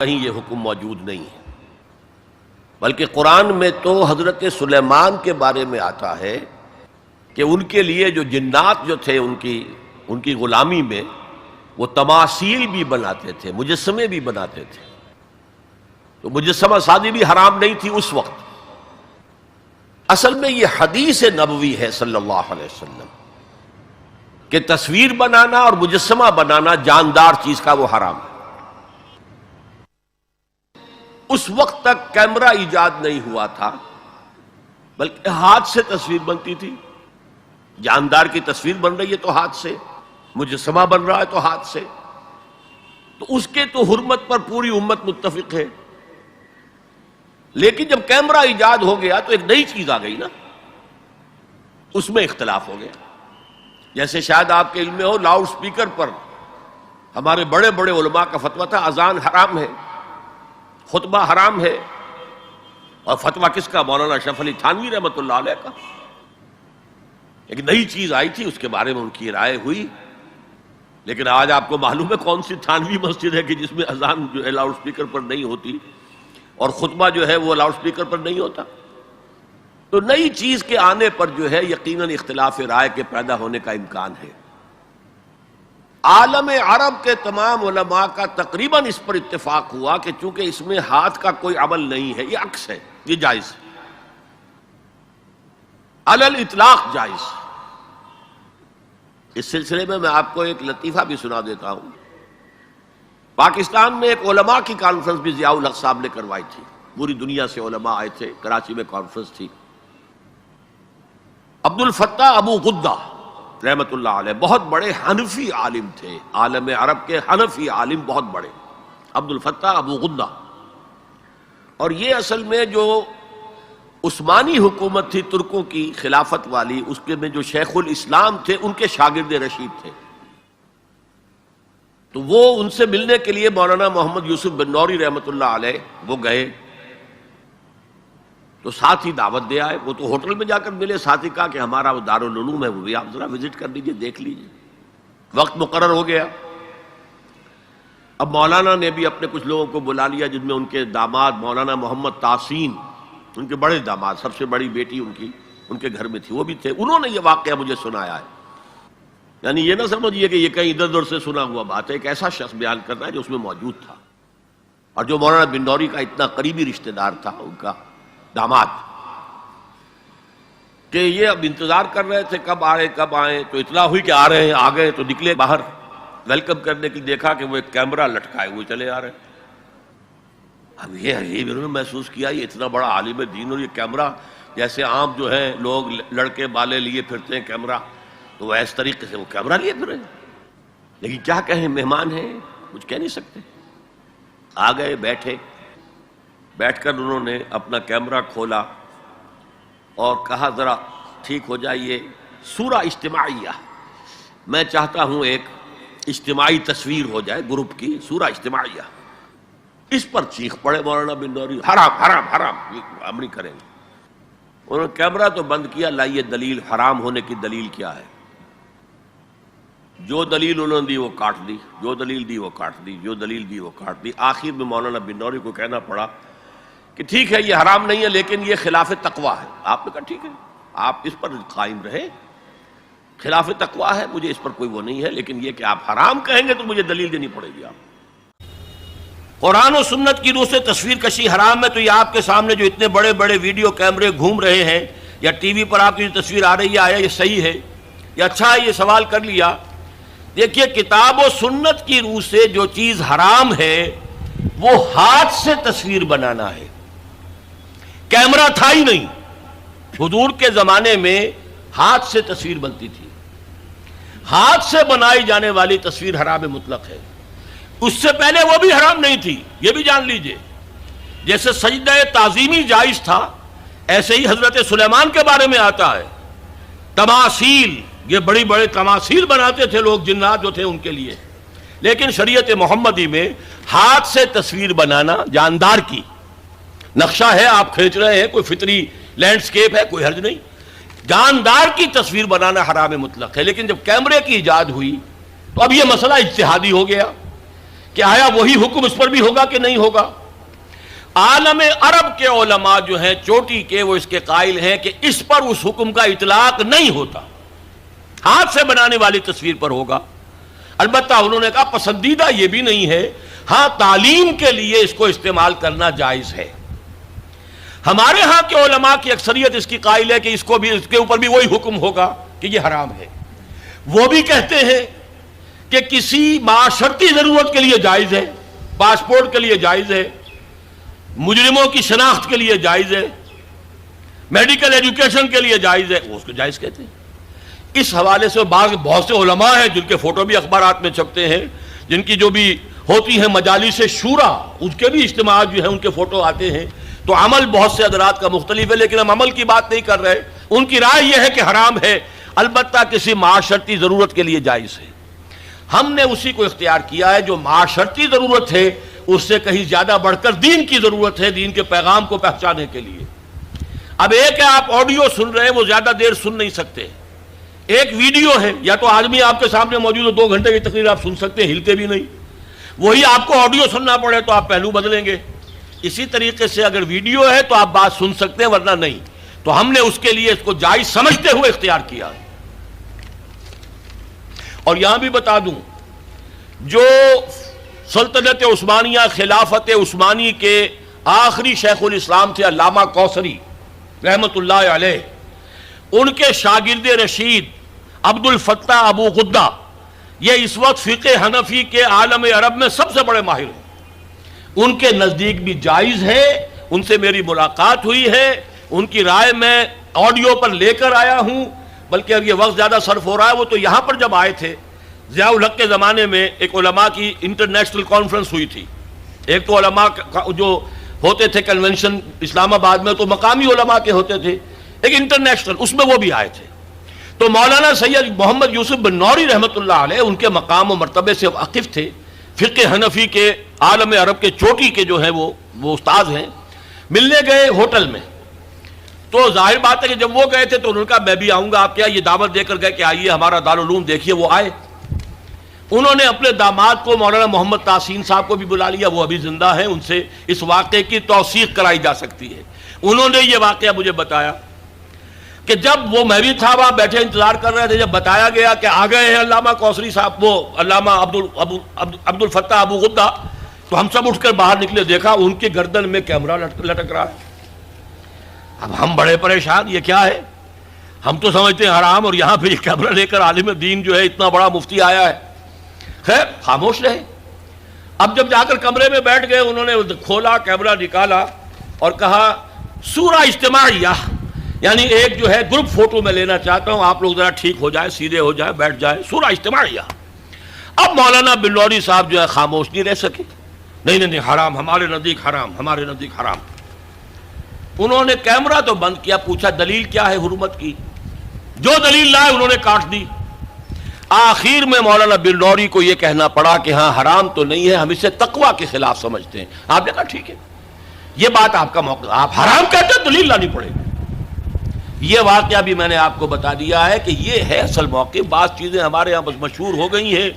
کہیں یہ حکم موجود نہیں ہے۔ بلکہ قرآن میں تو حضرت سلیمان کے بارے میں آتا ہے کہ ان کے لیے جو جنات جو تھے ان کی ان کی غلامی میں وہ تماثیل بھی بناتے تھے، مجسمے بھی بناتے تھے۔ تو مجسمہ سازی بھی حرام نہیں تھی اس وقت۔ اصل میں یہ حدیث نبوی ہے صلی اللہ علیہ وسلم کہ تصویر بنانا اور مجسمہ بنانا جاندار چیز کا وہ حرام ہے۔ اس وقت تک کیمرہ ایجاد نہیں ہوا تھا، بلکہ ہاتھ سے تصویر بنتی تھی۔ جاندار کی تصویر بن رہی ہے تو ہاتھ سے، مجسمہ بن رہا ہے تو ہاتھ سے۔ تو اس کے تو حرمت پر پوری امت متفق ہے۔ لیکن جب کیمرہ ایجاد ہو گیا تو ایک نئی چیز آ گئی نا۔ اس میں اختلاف ہو گیا۔ جیسے شاید آپ کے علم میں ہو، لاؤڈ سپیکر پر ہمارے بڑے بڑے علماء کا فتویٰ تھا، اذان حرام ہے۔ خطبہ حرام ہے۔ اور فتویٰ کس کا؟ مولانا شف علی تھانوی رحمۃ اللہ علیہ کا۔ ایک نئی چیز آئی تھی، اس کے بارے میں ان کی رائے ہوئی۔ لیکن آج آپ کو معلوم ہے کون سی تھانوی مسجد ہے کہ جس میں اذان جو ہے لاؤڈ سپیکر پر نہیں ہوتی اور خطبہ جو ہے وہ لاؤڈ سپیکر پر نہیں ہوتا۔ تو نئی چیز کے آنے پر جو ہے یقیناً اختلاف رائے کے پیدا ہونے کا امکان ہے۔ عالم عرب کے تمام علماء کا تقریباً اس پر اتفاق ہوا کہ چونکہ اس میں ہاتھ کا کوئی عمل نہیں ہے، یہ عکس ہے، یہ جائز الل اطلاق جائز۔ اس سلسلے میں میں آپ کو ایک لطیفہ بھی سنا دیتا ہوں۔ پاکستان میں ایک علماء کی کانفرنس بھی ضیاء الحق صاحب نے کروائی تھی۔ پوری دنیا سے علماء آئے تھے، کراچی میں کانفرنس تھی۔ عبد الفتح ابو غدہ۔ رحمت اللہ علیہ، بہت بڑے حنفی عالم تھے۔ عالم عرب کے حنفی عالم بہت بڑے۔ عبد الفتح ابو غدہ۔ اور یہ اصل میں جو عثمانی حکومت تھی ترکوں کی خلافت والی، اس کے میں جو شیخ الاسلام تھے، ان کے شاگرد رشید تھے۔ تو وہ ان سے ملنے کے لیے مولانا محمد یوسف بن نوری رحمت اللہ علیہ، وہ گئے۔ تو ساتھ ہی دعوت دے آئے، وہ تو ہوٹل میں جا کر ملے، ساتھ ہی کہا کہ ہمارا وہ دارالعلوم ہے، وہ بھی آپ ذرا وزٹ کر لیجیے دیکھ لیجیے وقت مقرر ہو گیا۔ اب مولانا نے بھی اپنے کچھ لوگوں کو بلا لیا جن میں ان کے داماد مولانا محمد تاسین، ان کے بڑے داماد، سب سے بڑی بیٹی ان کی، ان کے گھر میں تھی، وہ بھی تھے۔ انہوں نے یہ واقعہ مجھے سنایا ہے۔ یعنی یہ نہ سمجھیے کہ یہ کہیں ادھر ادھر سے سنا ہوا بات ہے، ایک ایسا شخص بیان کرنا ہے جو اس میں موجود تھا۔ اور جو مولانا بندوری کا اتنا قریبی رشتہ دار تھا ان کا۔ داماد۔ کہ یہ اب انتظار کر رہے تھے، کب آ رہے کب آئے، تو اطلاع ہوئی کہ آ رہے ہیں، آ گئے، تو نکلے باہر۔ ویلکم کرنے کی دیکھا کہ وہ ایک کیمرہ لٹکائے ہوئے چلے آ رہے اب یہ عجیب انہوں نے محسوس کیا، یہ اتنا بڑا عالم دین اور یہ کیمرہ جیسے عام جو ہے لوگ، لڑکے، بالے لیے پھرتے ہیں کیمرہ تو وہ اس طریقے سے وہ کیمرہ لیے پھر رہے لیکن کیا کہیں مہمان ہیں؟ کچھ کہہ نہیں سکتے۔ آ گئے، بیٹھے۔ بیٹھ کر انہوں نے اپنا کیمرہ کھولا اور کہا ذرا ٹھیک ہو جائیے، سورہ اجتماعیہ۔ میں چاہتا ہوں ایک اجتماعی تصویر ہو جائے گروپ کی، سورہ اجتماعیہ۔ اس پر چیخ پڑے مولانا بن نوری۔ حرام حرام حرام ہم نہیں کریں گے۔ انہوں نے کیمرہ تو بند کیا لائیے دلیل حرام ہونے کی دلیل کیا ہے؟ جو دلیل انہوں نے دی وہ کاٹ دی، جو دلیل دی وہ کاٹ دی، جو دلیل دی وہ کاٹ دی۔ آخر میں مولانا بن نوری کو کہنا پڑا کہ ٹھیک ہے، یہ حرام نہیں ہے، لیکن یہ خلاف تقوا ہے۔ آپ نے کہا ٹھیک ہے، آپ اس پر قائم رہے خلاف تقوا ہے، مجھے اس پر کوئی وہ نہیں ہے، لیکن یہ کہ آپ حرام کہیں گے تو مجھے دلیل دینی پڑے گی آپ قرآن و سنت کی روح سے تصویر کشی حرام ہے، تو یہ آپ کے سامنے جو اتنے بڑے بڑے ویڈیو کیمرے گھوم رہے ہیں، یا ٹی وی پر آپ کی جو تصویر آ رہی ہے، آیا یہ صحیح ہے؟ یا اچھا ہے، یہ سوال کر لیا۔ دیکھیے، کتاب و سنت کی روح سے جو چیز حرام ہے، وہ ہاتھ سے تصویر بنانا ہے۔ کیمرہ تھا ہی نہیں۔ حضور کے زمانے میں ہاتھ سے تصویر بنتی تھی۔ ہاتھ سے بنائی جانے والی تصویر حرام مطلق ہے۔ اس سے پہلے وہ بھی حرام نہیں تھی، یہ بھی جان لیجیے۔ جیسے سجدہ تعظیمی جائز تھا، ایسے ہی حضرت سلیمان کے بارے میں آتا ہے۔ تماثیل، یہ بڑی بڑے تماثیل بناتے تھے لوگ، جنات جو تھے ان کے لیے۔ لیکن شریعت محمدی میں ہاتھ سے تصویر بنانا جاندار کی۔ نقشہ ہے، آپ کھینچ رہے ہیں، کوئی فطری لینڈسکیپ ہے، کوئی حرج نہیں۔ جاندار کی تصویر بنانا حرام مطلق ہے، لیکن جب کیمرے کی ایجاد ہوئی تو اب یہ مسئلہ اجتہادی ہو گیا کہ آیا وہی حکم اس پر بھی ہوگا کہ نہیں ہوگا؟ عالم عرب کے علماء جو ہیں، چوٹی کے وہ اس کے قائل ہیں کہ اس پر اس حکم کا اطلاق نہیں ہوتا۔ ہاتھ سے بنانے والی تصویر پر ہوگا۔ البتہ انہوں نے کہا، پسندیدہ یہ بھی نہیں ہے۔ ہاں تعلیم کے لیے اس کو استعمال کرنا جائز ہے۔ ہمارے ہاں کے علماء کی اکثریت اس کی قائل ہے کہ اس کو بھی اس کے اوپر بھی وہی حکم ہوگا کہ یہ حرام ہے۔ وہ بھی کہتے ہیں کہ کسی معاشرتی ضرورت کے لیے جائز ہے، پاسپورٹ کے لیے جائز ہے، مجرموں کی شناخت کے لیے جائز ہے، میڈیکل ایجوکیشن کے لیے جائز ہے، وہ اس کو جائز کہتے ہیں۔ اس حوالے سے بعض بہت سے علماء ہیں جن کے فوٹو بھی اخبارات میں چھپتے ہیں، جن کی جو بھی ہوتی ہیں مجالس شورا اس کے بھی اجتماعات جو ہیں، ان کے فوٹو آتے ہیں۔ تو عمل بہت سے حضرات کا مختلف ہے، لیکن ہم عمل کی بات نہیں کر رہے۔ ان کی رائے یہ ہے کہ حرام ہے۔ البتہ کسی معاشرتی ضرورت کے لیے جائز ہے۔ ہم نے اسی کو اختیار کیا ہے، جو معاشرتی ضرورت ہے، اس سے کہیں زیادہ بڑھ کر دین کی ضرورت ہے، دین کے پیغام کو پہچانے کے لیے۔ اب ایک ہے، آپ آڈیو سن رہے ہیں، وہ زیادہ دیر سن نہیں سکتے۔ ایک ویڈیو ہے، یا تو آدمی آپ کے سامنے موجود ہے دو گھنٹے کی تقریر آپ سن سکتے ہیں، ہلتے بھی نہیں۔ وہی آپ کو آڈیو سننا پڑے تو آپ پہلو بدلیں گے۔ اسی طریقے سے اگر ویڈیو ہے تو آپ بات سن سکتے ہیں، ورنہ نہیں۔ تو ہم نے اس کے لیے اس کو جائز سمجھتے ہوئے اختیار کیا۔ اور یہاں بھی بتا دوں، جو سلطنت عثمانیہ، خلافت عثمانی کے آخری شیخ الاسلام تھے، علامہ کوثری رحمت اللہ علیہ، ان کے شاگرد رشید عبد الفتح ابو غدہ، یہ اس وقت فقہ حنفی کے عالم عرب میں سب سے بڑے ماہر ہیں ان کے نزدیک بھی جائز ہے، ان سے میری ملاقات ہوئی ہے، ان کی رائے میں آڈیو پر لے کر آیا ہوں، بلکہ اب یہ وقت زیادہ صرف ہو رہا ہے، وہ تو یہاں پر جب آئے تھے، ضیاء الحق کے زمانے میں ایک علماء کی انٹرنیشنل کانفرنس ہوئی تھی۔ ایک تو علماء جو ہوتے تھے کنونشن اسلام آباد میں، تو مقامی علماء کے ہوتے تھے، ایک انٹرنیشنل، اس میں وہ بھی آئے تھے۔ تو مولانا سید محمد یوسف بن نوری رحمۃ اللہ علیہ، ان کے مقام و مرتبے سے واقف تھے۔ فقہ حنفی کے عالم عرب کے چوٹی کے جو ہیں وہ وہ استاد ہیں، ملنے گئے ہوٹل میں۔ تو ظاہر بات ہے کہ جب وہ گئے تھے تو انہوں نے کہا، میں بھی آؤں گا، آپ کیا یہ دعوت دے کر گئے کہ آئیے ہمارا دارالعلوم دیکھیے، وہ آئے۔ انہوں نے اپنے داماد کو، مولانا محمد تاسین صاحب کو بھی بلا لیا، وہ ابھی زندہ ہیں، ان سے اس واقعے کی توثیق کرائی جا سکتی ہے۔ انہوں نے یہ واقعہ مجھے بتایا۔ کہ جب وہ میں بھی تھا، وہاں بیٹھے، انتظار کر رہے تھے، جب بتایا گیا کہ آ گئے ہیں علامہ کوسری صاحب، وہ علامہ عبد عبد الفتح ابو غدہ، تو ہم سب اٹھ کر باہر نکلے، دیکھا ان کے گردن میں کیمرہ لٹک رہا ہے۔ اب ہم بڑے پریشان، یہ کیا ہے؟ ہم تو سمجھتے ہیں حرام، اور یہاں پہ یہ کیمرہ لے کر عالم دین جو ہے، اتنا بڑا مفتی آیا ہے۔ خیر، خاموش رہے۔ اب جب جا کر کمرے میں بیٹھ گئے، انہوں نے کھولا، کیمرہ نکالا اور کہا، سورہ اجتماعیہ۔ یعنی ایک جو ہے گروپ فوٹو میں لینا چاہتا ہوں، آپ لوگ ذرا ٹھیک ہو جائے، سیدھے ہو جائے، بیٹھ جائے۔ سورہ اجتماعیہ۔ اب مولانا بلوری صاحب جو ہے خاموش نہیں رہ سکے۔ نہیں نہیں نہیں، حرام، ہمارے نزدیک حرام، ہمارے نزدیک حرام۔ انہوں نے کیمرہ تو بند کیا، پوچھا دلیل کیا ہے حرمت کی؟ جو دلیل لائے انہوں نے کاٹ دی۔ آخر میں مولانا بلوری کو یہ کہنا پڑا کہ ہاں حرام تو نہیں ہے، ہم اسے تقوی کے خلاف سمجھتے ہیں۔ آپ نے کہا ٹھیک ہے۔ یہ بات آپ کا موقع، آپ حرام کہتے ہیں، دلیل لانی پڑے گی۔ یہ واقعہ بھی میں نے آپ کو بتا دیا ہے کہ یہ ہے اصل موقع۔ بعض چیزیں ہمارے یہاں بس مشہور ہو گئی ہیں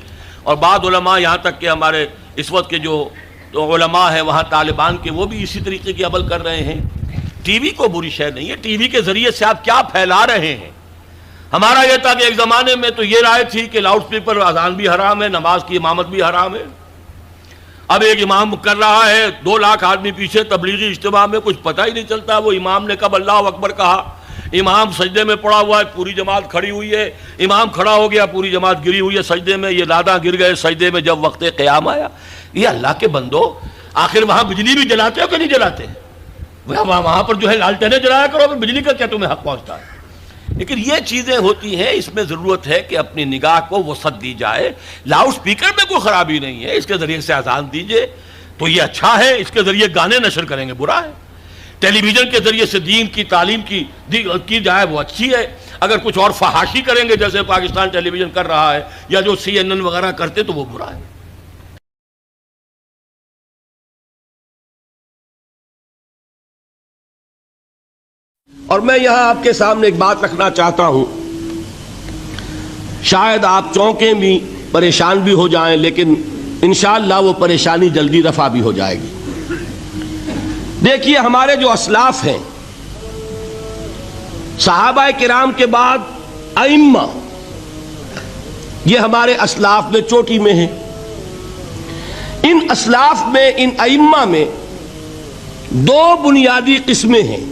اور بعض علماء یہاں تک کہ ہمارے اس وقت کے جو علماء ہیں، وہاں طالبان کے، وہ بھی اسی طریقے کی عمل کر رہے ہیں۔ ٹی وی کو بری شے نہیں ہے۔ ٹی وی کے ذریعے سے آپ کیا پھیلا رہے ہیں؟ ہمارا یہ تھا کہ ایک زمانے میں تو یہ رائے تھی کہ لاؤڈ اسپیکر اذان بھی حرام ہے، نماز کی امامت بھی حرام ہے۔ اب ایک امام کر رہا ہے، دو لاکھ آدمی پیچھے، تبلیغی اجتماع میں کچھ پتہ ہی نہیں چلتا۔ وہ امام نے کب اللہ اکبر کہا؟ امام سجدے میں پڑا ہوا ہے، پوری جماعت کھڑی ہوئی ہے۔ امام کھڑا ہو گیا، پوری جماعت گری ہوئی ہے سجدے میں، یہ دادا گر گئے سجدے میں جب وقت قیام آیا۔ یہ اللہ کے بندو، آخر وہاں بجلی بھی جلاتے ہو کہ نہیں جلاتے؟ وہاں پر جو ہے لالٹینیں جلایا کرو بجلی کا کیا تمہیں حق پہنچتا ہے؟ لیکن یہ چیزیں ہوتی ہیں، اس میں ضرورت ہے کہ اپنی نگاہ کو وسعت دی جائے۔ لاؤڈ سپیکر میں کوئی خرابی نہیں ہے، اس کے ذریعے سے آزان دیجیے۔ تو یہ اچھا ہے، اس کے ذریعے گانے نشر کریں گے، برا ہے۔ ٹیلی ویژن کے ذریعے سے دین کی تعلیم کی کی جائے، وہ اچھی ہے۔ اگر کچھ اور فحاشی کریں گے، جیسے پاکستان ٹیلی ویژن کر رہا ہے، یا جو سی این این وغیرہ کرتے، تو وہ برا ہے۔ اور میں یہاں آپ کے سامنے ایک بات رکھنا چاہتا ہوں۔ شاید آپ چونکیں بھی پریشان بھی ہو جائیں، لیکن انشاءاللہ وہ پریشانی جلدی رفع بھی ہو جائے گی۔ دیکھیے ہمارے جو اسلاف ہیں، صحابہ کرام کے بعد ائمہ، یہ ہمارے اسلاف میں چوٹی میں ہیں۔ ان اسلاف میں، ان ائمہ میں دو بنیادی قسمیں ہیں۔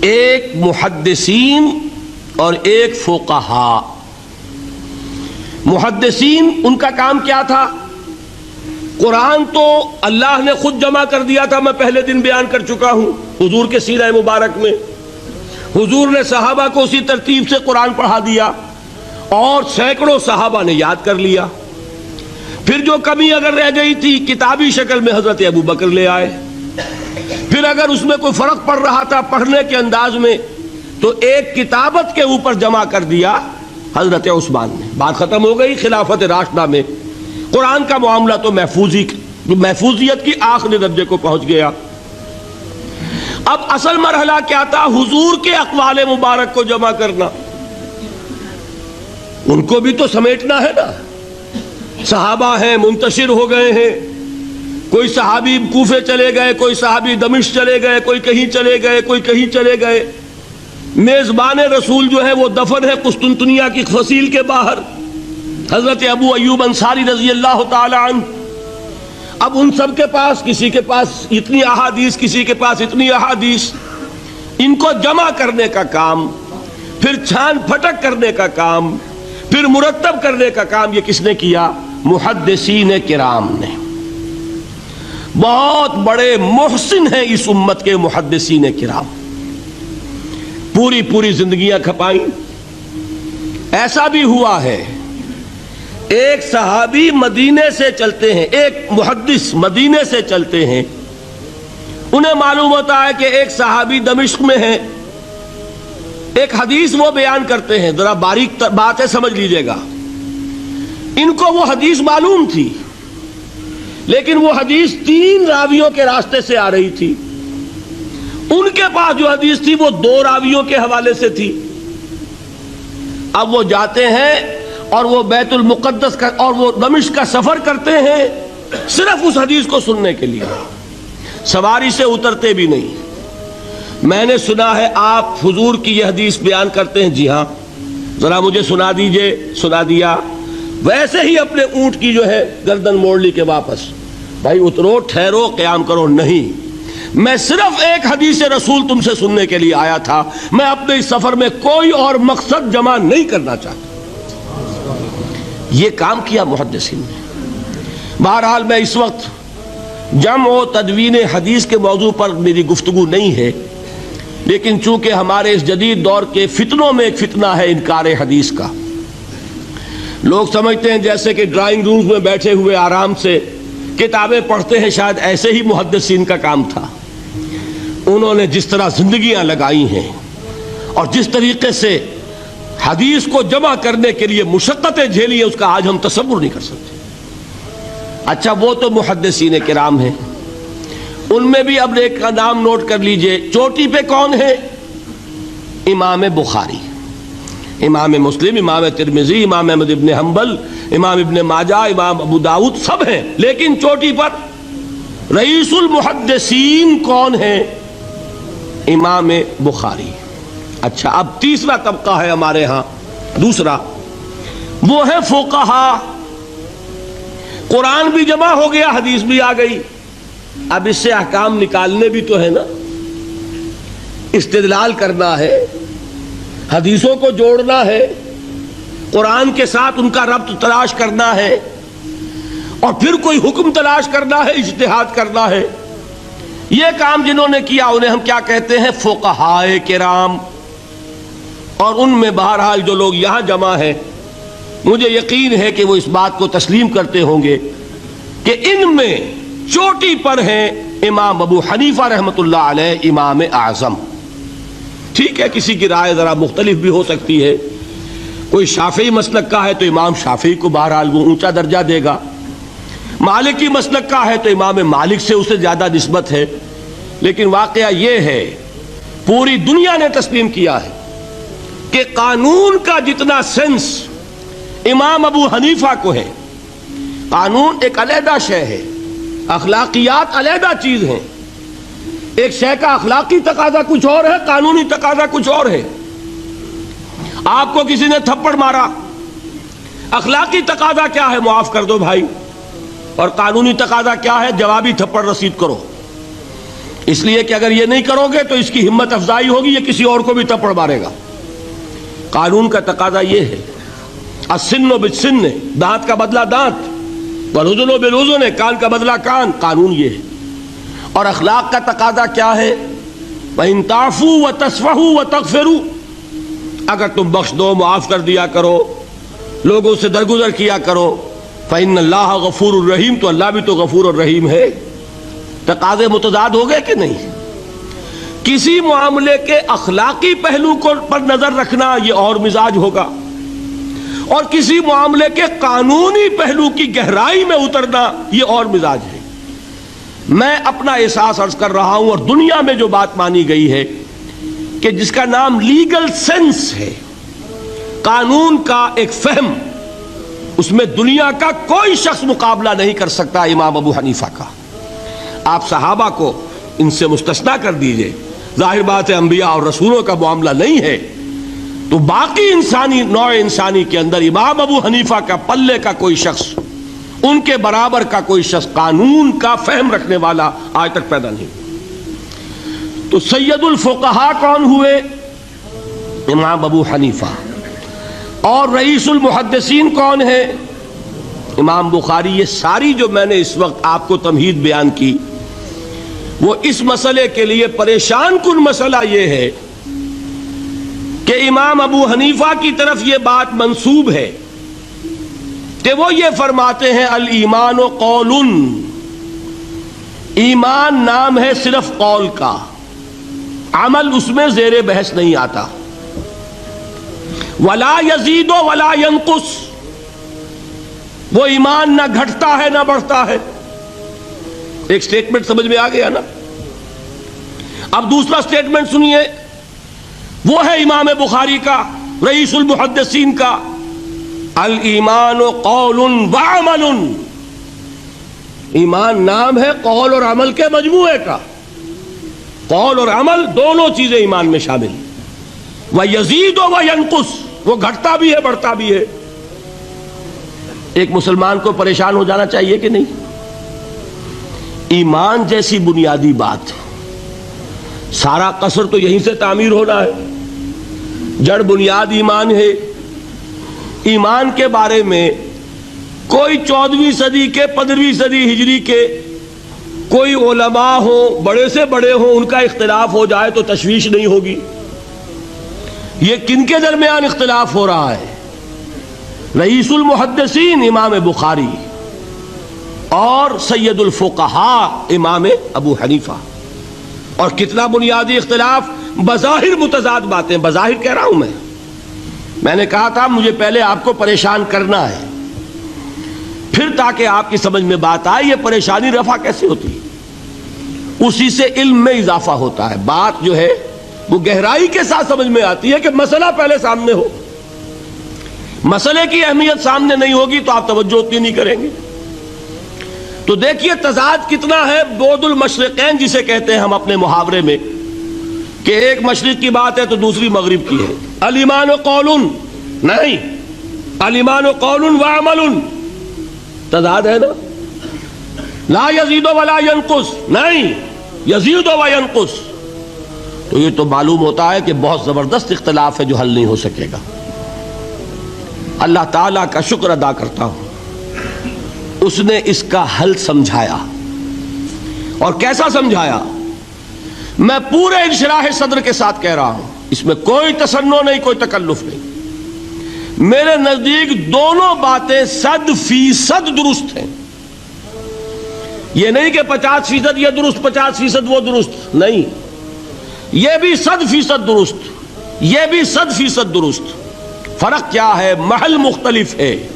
ایک محدثین اور ایک فوقہا محدثین، ان کا کام کیا تھا؟ قرآن تو اللہ نے خود جمع کر دیا تھا، میں پہلے دن بیان کر چکا ہوں۔ حضور کے سیرہ مبارک میں۔ حضور نے صحابہ کو اسی ترتیب سے قرآن پڑھا دیا اور سینکڑوں صحابہ نے یاد کر لیا۔ پھر جو کمی اگر رہ گئی تھی، کتابی شکل میں حضرت ابو بکر لے آئے۔ پھر اگر اس میں کوئی فرق پڑ رہا تھا پڑھنے کے انداز میں، تو ایک کتابت کے اوپر جمع کر دیا حضرت عثمان نے۔ بات ختم ہو گئی خلافت راشدہ میں۔ قرآن کا معاملہ تو محفوظی محفوظیت کی آخری درجے کو پہنچ گیا۔ اب اصل مرحلہ کیا تھا؟ حضور کے اقوال مبارک کو جمع کرنا۔ ان کو بھی تو سمیٹنا ہے نا۔ صحابہ ہیں، منتشر ہو گئے ہیں۔ کوئی صحابی کوفے چلے گئے، کوئی صحابی دمش چلے گئے، کوئی کہیں چلے گئے، کوئی کہیں چلے گئے۔ میزبان رسول جو ہے وہ دفن ہے قسطنطنیہ کی فصیل کے باہر۔ حضرت ابو ایوب انصاری رضی اللہ تعالی عنہ، اب ان سب کے پاس، کسی کے پاس اتنی احادیث، کسی کے پاس اتنی احادیث، ان کو جمع کرنے کا کام، پھر چھان پھٹک کرنے کا کام، پھر مرتب کرنے کا کام، یہ کس نے کیا؟ محدثین کرام نے۔ بہت بڑے محسن ہیں اس امت کے محدثین کرام۔ پوری پوری زندگیاں کھپائیں۔ ایسا بھی ہوا ہے ایک صحابی مدینے سے چلتے ہیں، ایک محدث مدینے سے چلتے ہیں۔ انہیں معلوم ہوتا ہے کہ ایک صحابی دمشق میں ہے ایک حدیث وہ بیان کرتے ہیں، ذرا باریک بات ہے، سمجھ لیجیے گا۔ ان کو وہ حدیث معلوم تھی، لیکن وہ حدیث تین راویوں کے راستے سے آ رہی تھی۔ ان کے پاس جو حدیث تھی، وہ دو راویوں کے حوالے سے تھی۔ اب وہ جاتے ہیں اور وہ بیت المقدس کا اور وہ دمش کا سفر کرتے ہیں صرف اس حدیث کو سننے کے لیے۔ سواری سے اترتے بھی نہیں۔ میں نے سنا ہے آپ حضور کی یہ حدیث بیان کرتے ہیں۔ جی ہاں۔ ذرا مجھے سنا دیجیے، سنا دیا۔ ویسے ہی اپنے اونٹ کی جو ہے گردن موڑ لی کے واپس۔ بھائی، اترو، ٹھہرو، قیام کرو۔ نہیں۔ میں صرف ایک حدیث رسول تم سے سننے کے لیے آیا تھا۔ میں اپنے اس سفر میں کوئی اور مقصد جمع نہیں کرنا چاہتا۔ یہ کام کیا محدثین نے۔ بہرحال میں اس وقت جم و تدوین حدیث کے موضوع پر میری گفتگو نہیں ہے، لیکن چونکہ ہمارے اس جدید دور کے فتنوں میں ایک فتنہ ہے انکار حدیث کا۔ لوگ سمجھتے ہیں جیسے کہ ڈرائنگ رومز میں بیٹھے ہوئے آرام سے کتابیں پڑھتے ہیں، شاید ایسے ہی محدثین کا کام تھا۔ انہوں نے جس طرح زندگیاں لگائی ہیں اور جس طریقے سے حدیث کو جمع کرنے کے لیے مشقتیں جھیلی ہیں، اس کا آج ہم تصور نہیں کر سکتے۔ اچھا وہ تو محدثین کرام ہیں۔ ان میں بھی اب ایک کا نام نوٹ کر لیجیے۔ چوٹی پہ کون ہے امام بخاری۔ امام مسلم، امام ترمزی امام احمد ابن حنبل، امام ابن ماجہ، امام ابو داود سب ہیں۔ لیکن چوٹی پر رئیس المحدثین کون ہے امام بخاری۔ اچھا اب تیسرا طبقہ ہے ہمارے ہاں دوسرا۔ وہ ہے فوقہا قرآن بھی جمع ہو گیا، حدیث بھی آ گئی۔ اب اس سے احکام نکالنے بھی تو ہے نا۔ استدلال کرنا ہے، حدیثوں کو جوڑنا ہے، قرآن کے ساتھ ان کا ربط تلاش کرنا ہے، اور پھر کوئی حکم تلاش کرنا ہے، اجتہاد کرنا ہے۔ یہ کام جنہوں نے کیا، انہیں ہم کیا کہتے ہیں؟ فوقہائے کرام۔ اور ان میں بہرحال جو لوگ یہاں جمع ہیں، مجھے یقین ہے کہ وہ اس بات کو تسلیم کرتے ہوں گے کہ ان میں چوٹی پر ہیں امام ابو حنیفہ رحمۃ اللہ علیہ، امام اعظم۔ ٹھیک ہے، کسی کی رائے ذرا مختلف بھی ہو سکتی ہے۔ کوئی شافعی مسلک کا ہے تو امام شافعی کو بہرحال وہ اونچا درجہ دے گا۔ مالکی مسلک کا ہے تو امام مالک سے اسے زیادہ نسبت ہے۔ لیکن واقعہ یہ ہے، پوری دنیا نے تسلیم کیا ہے۔ کہ قانون کا جتنا سینس امام ابو حنیفہ کو ہے، قانون ایک علیحدہ شے ہے، اخلاقیات علیحدہ چیز ہیں۔ ایک شے کا اخلاقی تقاضا کچھ اور ہے، قانونی تقاضا کچھ اور ہے۔ آپ کو کسی نے تھپڑ مارا، اخلاقی تقاضا کیا ہے؟ معاف کر دو بھائی۔ اور قانونی تقاضا کیا ہے؟ جوابی تھپڑ رسید کرو۔ اس لیے کہ اگر یہ نہیں کرو گے تو اس کی ہمت افزائی ہوگی، یہ کسی اور کو بھی تھپڑ مارے گا۔ قانون کا تقاضا یہ ہے۔ السن و بالسن دانت کا بدلہ دانت ورزن و بالوزن کان کا بدلہ کان، قانون یہ ہے۔ اور اخلاق کا تقاضا کیا ہے؟ وَإِن تَعْفُوا وَتَصْفَحُوا وَتَغْفِرُوا، اگر تم بخش دو، معاف کر دیا کرو، لوگوں سے درگزر کیا کرو، فَإِنَّ اللَّهَ غَفُورُ الرَّحِيمُ تو اللہ بھی تو غفور الرحیم ہے۔ تقاضے متضاد ہو گئے کہ نہیں؟ کسی معاملے کے اخلاقی پہلو کو پر نظر رکھنا یہ اور مزاج ہوگا۔ اور کسی معاملے کے قانونی پہلو کی گہرائی میں اترنا یہ اور مزاج ہے۔ میں اپنا احساس عرض کر رہا ہوں اور دنیا میں جو بات مانی گئی ہے کہ جس کا نام لیگل سینس ہے، قانون کا ایک فہم، اس میں دنیا کا کوئی شخص مقابلہ نہیں کر سکتا امام ابو حنیفہ کا۔ آپ صحابہ کو ان سے مستثنا کر دیجیے۔ ظاہر بات ہے، انبیاء اور رسولوں کا معاملہ نہیں ہے۔ تو باقی انسانی، نوع انسانی کے اندر امام ابو حنیفہ کا پلے کا کوئی شخص، ان کے برابر کا کوئی شخص قانون کا فہم رکھنے والا آج تک پیدا نہیں۔ تو سید الفقہا کون ہوئے؟ امام ابو حنیفہ۔ اور رئیس المحدثین کون ہے امام بخاری، یہ ساری جو میں نے اس وقت آپ کو تمہید بیان کی وہ اس مسئلے کے لیے پریشان کن مسئلہ یہ ہے کہ امام ابو حنیفہ کی طرف یہ بات منسوب ہے کہ وہ یہ فرماتے ہیں، الایمان و قول ایمان نام ہے صرف قول کا۔ عمل اس میں زیر بحث نہیں آتا۔ ولا یزید و ولا ینقص۔ وہ ایمان نہ گھٹتا ہے، نہ بڑھتا ہے۔ ایک سٹیٹمنٹ سمجھ میں آ گیا نا؟ اب دوسرا سٹیٹمنٹ سنیے۔ وہ ہے امام بخاری کا، رئیس المحدثین کا۔ الایمان قول و عمل۔ ایمان نام ہے، قول اور عمل کے مجموعے کا۔ قول اور عمل دونوں چیزیں ایمان میں شامل۔ وہ یزید و ینقص۔ وہ گھٹتا بھی ہے، بڑھتا بھی ہے۔ ایک مسلمان کو پریشان ہو جانا چاہیے کہ نہیں؟ ایمان جیسی بنیادی بات سارا قصر تو یہیں سے تعمیر ہونا ہے۔ جڑ بنیاد ایمان ہے۔ ایمان کے بارے میں کوئی چودہویں صدی کے پندرہویں صدی ہجری کے کوئی علماء ہو بڑے سے بڑے ہوں، ان کا اختلاف ہو جائے تو تشویش نہیں ہوگی۔ یہ کن کے درمیان اختلاف ہو رہا ہے؟ رئیس المحدثین، امام بخاری۔ اور سید الفقہا امام ابو حنیفہ۔ اور کتنا بنیادی اختلاف، بظاہر متضاد باتیں، بظاہر کہہ رہا ہوں میں۔ میں نے کہا تھا، مجھے پہلے آپ کو پریشان کرنا ہے۔ پھر تاکہ آپ کی سمجھ میں بات آئے، یہ پریشانی رفع کیسے ہوتی ہے؟ اسی سے علم میں اضافہ ہوتا ہے۔ بات جو ہے، وہ گہرائی کے ساتھ سمجھ میں آتی ہے کہ مسئلہ پہلے سامنے ہو۔ مسئلے کی اہمیت سامنے نہیں ہوگی تو آپ توجہ اتنی نہیں کریں گے۔ تو دیکھیے تضاد کتنا ہے بود المشرقین جسے کہتے ہیں ہم اپنے محاورے میں، کہ ایک مشرق کی بات ہے تو دوسری مغرب کی ہے۔ الایمان و قول نہیں، الایمان و قول و عمل تضاد ہے نا؟ لا یزید ولا ینقص، نہیں، یزید و ینقص۔ تو یہ تو معلوم ہوتا ہے کہ بہت زبردست اختلاف ہے جو حل نہیں ہو سکے گا۔ اللہ تعالیٰ کا شکر ادا کرتا ہوں۔ اس نے اس کا حل سمجھایا۔ اور کیسا سمجھایا؟ میں پورے انشراح صدر کے ساتھ کہہ رہا ہوں، اس میں کوئی تسنو نہیں، کوئی تکلف نہیں۔ میرے نزدیک دونوں باتیں صد فیصد درست ہیں۔ یہ نہیں کہ پچاس فیصد یہ درست، پچاس فیصد وہ درست، نہیں۔ یہ بھی صد فیصد درست، یہ بھی صد فیصد درست۔ فرق کیا ہے؟ محل مختلف ہے۔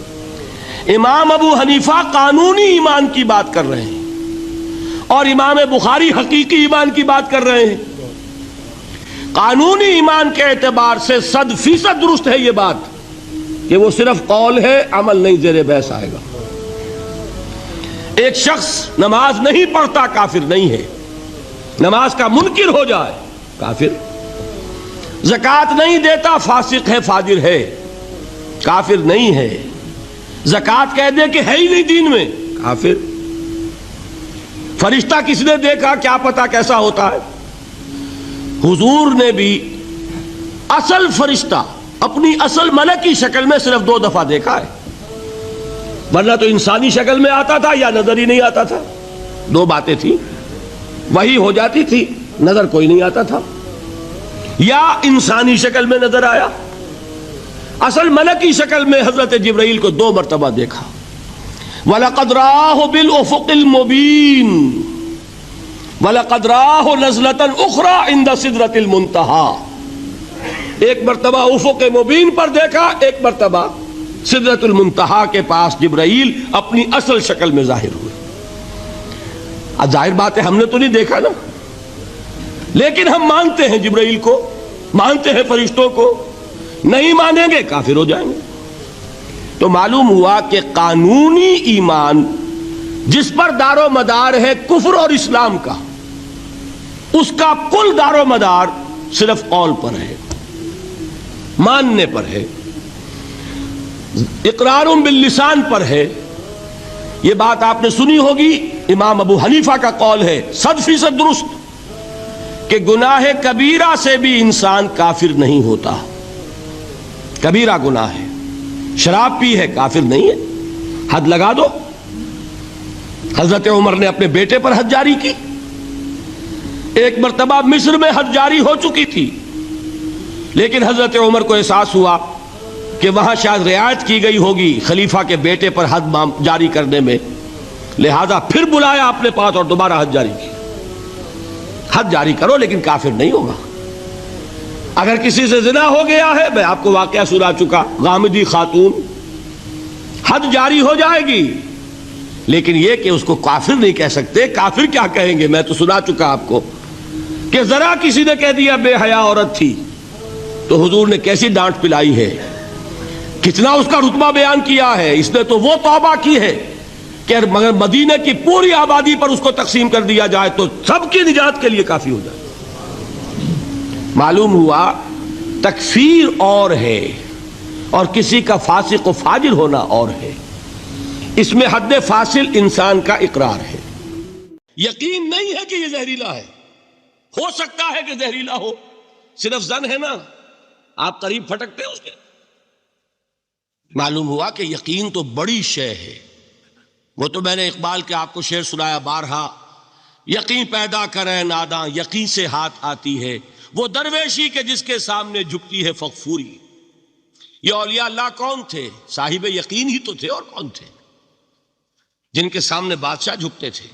امام ابو حنیفہ قانونی ایمان کی بات کر رہے ہیں اور امام بخاری حقیقی ایمان کی بات کر رہے ہیں۔ قانونی ایمان کے اعتبار سے صد فیصد درست ہے یہ بات کہ وہ صرف قول ہے، عمل نہیں، زیر بحث آئے گا۔ ایک شخص نماز نہیں پڑھتا، کافر نہیں ہے۔ نماز کا منکر ہو جائے، کافر۔ زکات نہیں دیتا، فاسق ہے، فاجر ہے۔ کافر نہیں ہے۔ زکات کہہ دے کہ ہے ہی نہیں دین میں۔ کافر۔ فرشتہ کس نے دیکھا؟ کیا پتا کیسا ہوتا ہے۔ حضور نے بھی اصل فرشتہ اپنی اصل ملک کی شکل میں صرف دو دفعہ دیکھا ہے۔ ورنہ تو انسانی شکل میں آتا تھا یا نظر ہی نہیں آتا تھا۔ دو باتیں تھیں۔ وہی ہو جاتی تھی نظر کوئی نہیں آتا تھا۔ یا انسانی شکل میں نظر آیا۔ اصل ملک کی شکل میں حضرت جبرائیل کو دو مرتبہ دیکھا۔ وَلَقَدْ رَاهُ بِالْأُفُقِ الْمُبِينَ۔ وَلَقَدْ رَاهُ نَزْلَةً اُخْرَى عِنْدَ صِدْرَةِ الْمُنْتَحَى ایک مرتبہ افق مبین پر دیکھا، ایک مرتبہ صدرت المنتہا کے پاس جبرائیل اپنی اصل شکل میں ظاہر ہوئے۔ اب ظاہر بات ہے، ہم نے تو نہیں دیکھا نا۔ لیکن ہم مانتے ہیں جبرائیل کو، مانتے ہیں فرشتوں کو نہیں مانیں گے، کافر ہو جائیں گے۔ تو معلوم ہوا کہ قانونی ایمان جس پر دار و مدار ہے کفر اور اسلام کا، اس کا کل دار و مدار صرف قول پر ہے، ماننے پر ہے۔ اقرار باللسان پر ہے۔ یہ بات آپ نے سنی ہوگی، امام ابو حنیفہ کا قول ہے، صد فیصد درست کہ گناہ کبیرہ سے بھی انسان کافر نہیں ہوتا۔ کبیرہ گناہ ہے۔ شراب پی ہے، کافر نہیں ہے۔ حد لگا دو۔ حضرت عمر نے اپنے بیٹے پر حد جاری کی۔ ایک مرتبہ مصر میں حد جاری ہو چکی تھی۔ لیکن حضرت عمر کو احساس ہوا کہ وہاں شاید رعایت کی گئی ہوگی خلیفہ کے بیٹے پر حد جاری کرنے میں۔ لہذا پھر بلایا اپنے پاس اور دوبارہ حد جاری کی۔ حد جاری کرو لیکن کافر نہیں ہوگا۔ اگر کسی سے زنا ہو گیا ہے، میں آپ کو واقعہ سنا چکا۔ غامدی خاتون۔ حد جاری ہو جائے گی۔ لیکن یہ کہ اس کو کافر نہیں کہہ سکتے، کافر کیا کہیں گے؟ میں تو سنا چکا آپ کو کہ ذرا کسی نے کہہ دیا بے حیا عورت تھی۔ تو حضور نے کیسی ڈانٹ پلائی ہے؟ کتنا اس کا رتبہ بیان کیا ہے؟ اس نے تو وہ توبہ کی ہے کہ مگر مدینہ کی پوری آبادی پر اس کو تقسیم کر دیا جائے تو سب کی نجات کے لیے کافی ہو جائے۔ معلوم ہوا تکفیر اور ہے اور کسی کا فاسق و فاجر ہونا اور ہے۔ اس میں حد فاصل انسان کا اقرار ہے۔ یقین نہیں ہے کہ یہ زہریلا ہے۔ ہو سکتا ہے کہ زہریلا ہو۔ صرف زن ہے نا۔ آپ قریب پھٹکتے ہیں اس کے۔ معلوم ہوا کہ یقین تو بڑی شے ہے۔ وہ تو میں نے اقبال کے آپ کو شعر سنایا، بارہا۔ یقین پیدا کرے ناداں، یقین سے ہاتھ آتی ہے۔ وہ درویشی کے جس کے سامنے جھکتی ہے فغفوری یہ اولیاء اللہ کون تھے؟ صاحب یقین ہی تو تھے اور کون تھے؟ جن کے سامنے بادشاہ جھکتے تھے۔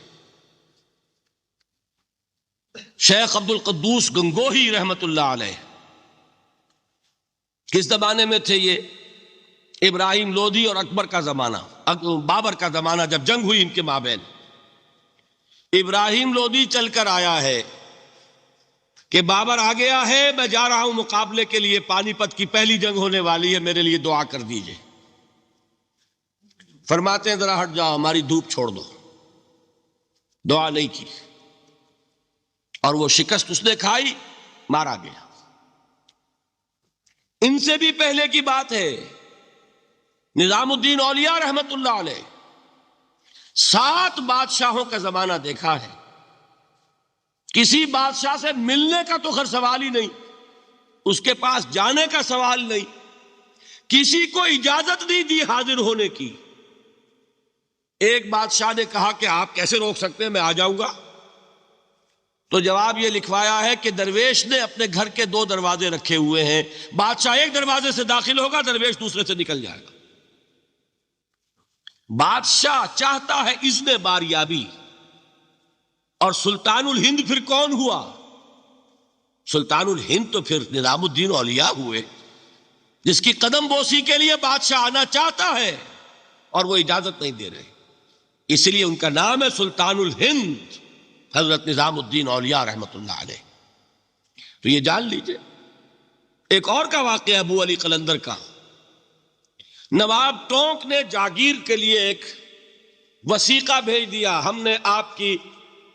شیخ عبد القدوس گنگوہی رحمت اللہ علیہ۔ کس زمانے میں تھے یہ؟ ابراہیم لودھی اور اکبر کا زمانہ۔ بابر کا زمانہ جب جنگ ہوئی ان کے مابین۔ ابراہیم لودھی چل کر آیا ہے۔ کہ بابر آ گیا ہے، میں جا رہا ہوں مقابلے کے لیے، پانی پت کی پہلی جنگ ہونے والی ہے، میرے لیے دعا کر دیجیے۔ فرماتے ہیں، ذرا ہٹ جاؤ، ہماری دھوپ چھوڑ دو۔ دعا نہیں کی۔ اور وہ شکست اس نے کھائی، مارا گیا۔ ان سے بھی پہلے کی بات ہے، نظام الدین اولیاء رحمت اللہ علیہ، سات بادشاہوں کا زمانہ دیکھا ہے۔ کسی بادشاہ سے ملنے کا تو خر سوال ہی نہیں، اس کے پاس جانے کا سوال نہیں، کسی کو اجازت نہیں دی حاضر ہونے کی۔ ایک بادشاہ نے کہا کہ آپ کیسے روک سکتے ہیں، میں آ جاؤں گا۔ تو جواب یہ لکھوایا ہے کہ درویش نے اپنے گھر کے دو دروازے رکھے ہوئے ہیں۔ بادشاہ ایک دروازے سے داخل ہوگا، درویش دوسرے سے نکل جائے گا۔ بادشاہ چاہتا ہے اذن باریابی۔ اور سلطان الہند پھر کون ہوا؟ سلطان الہند تو پھر نظام الدین اولیاء ہوئے، جس کی قدم بوسی کے لیے بادشاہ آنا چاہتا ہے اور وہ اجازت نہیں دے رہے۔ اس لیے ان کا نام ہے سلطان الہند، حضرت نظام الدین اولیاء رحمت اللہ علیہ۔ تو یہ جان لیجیے، ایک اور کا واقعہ ابو علی قلندر کا۔ نواب ٹونک نے جاگیر کے لیے ایک وسیقہ بھیج دیا، ہم نے آپ کی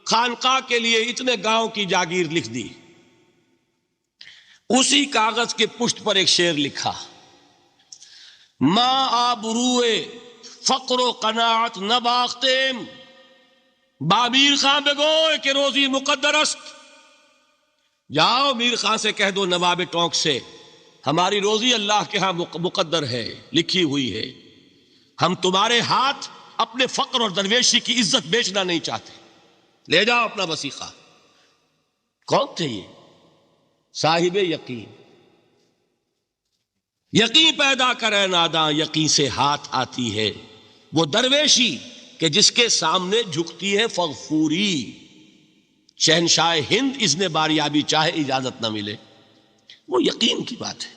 خانقاہ کے لیے اتنے گاؤں کی جاگیر لکھ دی۔ اسی کاغذ کے پشت پر ایک شعر لکھا۔ ماں آب روئے، فقر و قناعت نہ باختیم۔ بامیر خان بگوئے کہ روزی مقدر است۔ جاؤ میر خان سے کہہ دو نواب ٹونک سے، ہماری روزی اللہ کے ہاں مقدر ہے، لکھی ہوئی ہے۔ ہم تمہارے ہاتھ اپنے فقر اور درویشی کی عزت بیچنا نہیں چاہتے۔ لے جاؤ اپنا وسیقہ۔ کون تھے یہ؟ صاحب یقین۔ یقین پیدا کرے ناداں، یقین سے ہاتھ آتی ہے۔ وہ درویشی کہ جس کے سامنے جھکتی ہے فغفوری۔ شہنشاہ ہند اس نے باریابی چاہے اجازت نہ ملے۔ وہ یقین کی بات ہے۔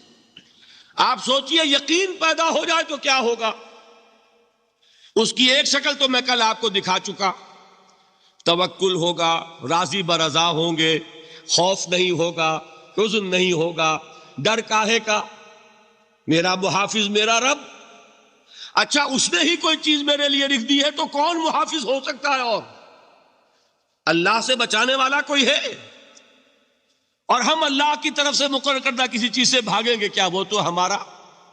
آپ سوچئے یقین پیدا ہو جائے تو کیا ہوگا؟ اس کی ایک شکل تو میں کل آپ کو دکھا چکا۔ توکل ہوگا، راضی برضا ہوں گے، خوف نہیں ہوگا، حزن نہیں ہوگا، ڈر کاہے کا؟ میرا محافظ میرا رب۔ اچھا اس نے ہی کوئی چیز میرے لیے لکھ دی ہے تو کون محافظ ہو سکتا ہے اور؟ اللہ سے بچانے والا کوئی ہے؟ اور ہم اللہ کی طرف سے مقرر کردہ کسی چیز سے بھاگیں گے کیا؟ وہ تو ہمارا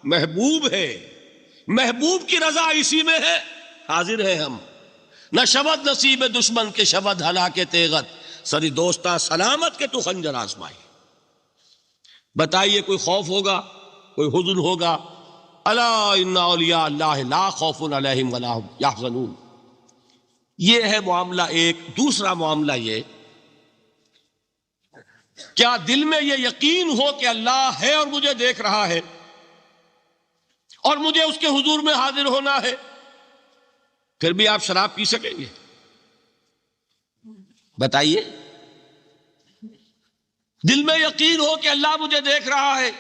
محبوب ہے۔ محبوب کی رضا اسی میں ہے۔ حاضر ہے ہم۔ نہ شبد نصیب دشمن کے شبد ہلا کے تیغت، سری دوستہ سلامت کے تو خنجر آزمائی بتائیے کوئی خوف ہوگا، کوئی حزن ہوگا؟ اللہ اولیاء اللہ لا خوف علیہم ولا هم یحزنون۔ یہ ہے معاملہ ایک۔ دوسرا معاملہ یہ، کیا دل میں یہ یقین ہو کہ اللہ ہے اور مجھے دیکھ رہا ہے اور مجھے اس کے حضور میں حاضر ہونا ہے؟ پھر بھی آپ شراب پی سکیں گے؟ بتائیے۔ دل میں یقین ہو کہ اللہ مجھے دیکھ رہا ہے۔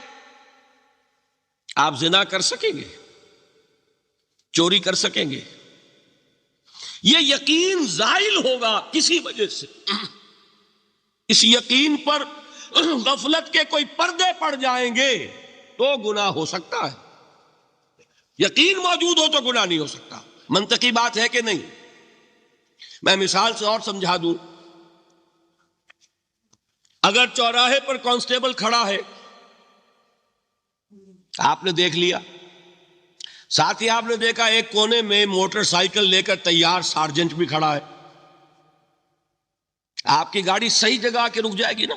آپ زنا کر سکیں گے۔ چوری کر سکیں گے۔ یہ یقین زائل ہوگا کسی وجہ سے۔ اس یقین پر غفلت کے کوئی پردے پڑ جائیں گے تو گناہ ہو سکتا ہے۔ یقین موجود ہو تو گناہ نہیں ہو سکتا۔ منطقی بات ہے کہ نہیں؟ میں مثال سے اور سمجھا دوں۔ اگر چوراہے پر کانسٹیبل کھڑا ہے، آپ نے دیکھ لیا۔ ساتھ ہی آپ نے دیکھا ایک کونے میں موٹر سائیکل لے کر تیار سارجنٹ بھی کھڑا ہے۔ آپ کی گاڑی صحیح جگہ آ کے رک جائے گی نا؟